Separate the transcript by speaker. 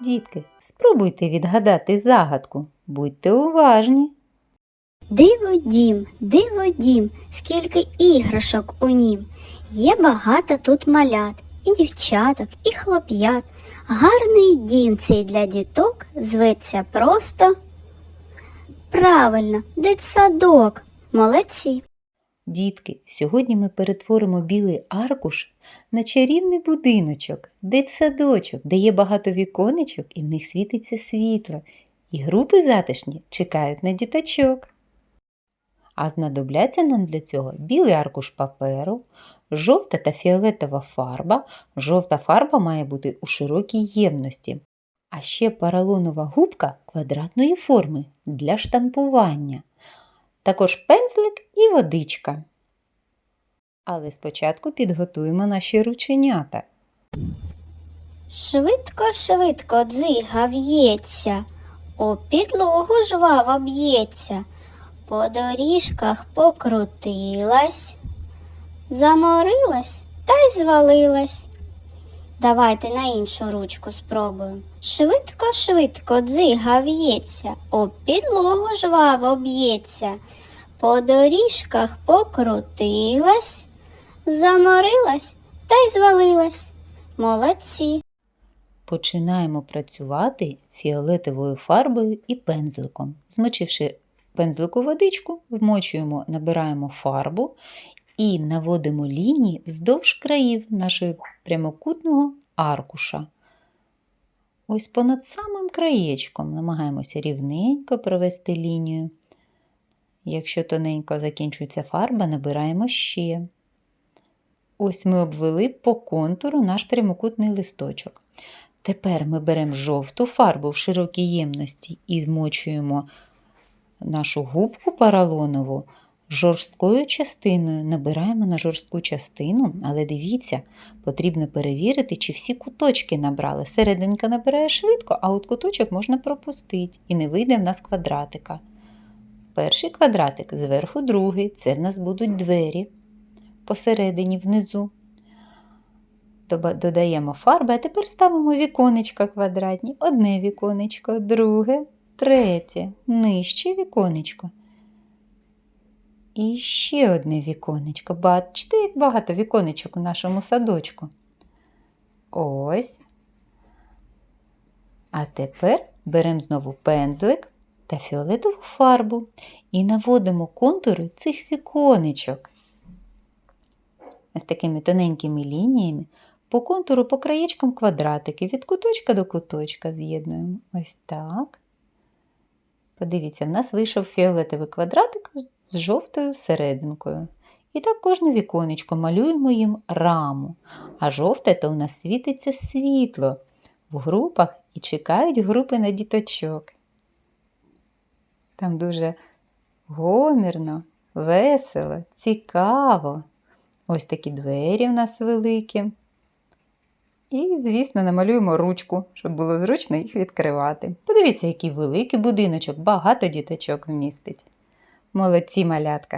Speaker 1: Дітки, спробуйте відгадати загадку. Будьте уважні.
Speaker 2: Диво дім, диво дім, скільки іграшок у нім. Є багато тут малят, і дівчаток, і хлоп'ят. Гарний дім цей для діток зветься просто. Правильно, дитсадок. Молодці.
Speaker 1: Дітки, сьогодні ми перетворимо білий аркуш на чарівний будиночок, дитсадочок, де є багато віконечок і в них світиться світло. І групи затишні чекають на діточок. А знадобляться нам для цього білий аркуш паперу, жовта та фіолетова фарба. Жовта фарба має бути у широкій ємності. А ще поролонова губка квадратної форми для штампування. Також пензлик і водичка. Але спочатку підготуємо наші рученята.
Speaker 2: Швидко, швидко дзига в'ється, у підлогу жваво б'ється, по доріжках покрутилась, заморилась та й звалилась. Давайте на іншу ручку спробуємо. Швидко, швидко дзига в'ється, у підлогу жваво б'ється, по доріжках покрутилась, заморилась та й звалилась. Молодці.
Speaker 1: Починаємо працювати фіолетовою фарбою і пензликом. Змочивши пензлику водичку, вмочуємо, набираємо фарбу і наводимо лінії вздовж країв нашого прямокутного аркуша. Ось понад самим краєчком намагаємося рівненько провести лінію. Якщо тоненько закінчується фарба, набираємо ще. Ось ми обвели по контуру наш прямокутний листочок. Тепер ми беремо жовту фарбу в широкій ємності і змочуємо нашу губку поролонову жорсткою частиною. Набираємо на жорстку частину, але дивіться, потрібно перевірити, чи всі куточки набрали. Серединка набирає швидко, а от куточок можна пропустити і не вийде в нас квадратика. Перший квадратик, зверху другий, це в нас будуть двері посередині внизу. Додаємо фарби, а тепер ставимо віконечка квадратні. Одне віконечко, друге, третє, нижче віконечко. І ще одне віконечко. Бачите, як багато віконечок у нашому садочку. Ось. А тепер беремо знову пензлик та фіолетову фарбу і наводимо контури цих віконечок. Ось такими тоненькими лініями по контуру по краєчкам квадратики від куточка до куточка з'єднуємо. Ось так. Подивіться, в нас вийшов фіолетовий квадратик з жовтою серединкою. І так кожне віконечко малюємо їм раму. А жовте то у нас світиться світло в групах і чекають групи на діточок. Там дуже гомірно, весело, цікаво. Ось такі двері в нас великі. І, звісно, намалюємо ручку, щоб було зручно їх відкривати. Подивіться, який великий будиночок, багато діточок вмістить. Молодці малятка!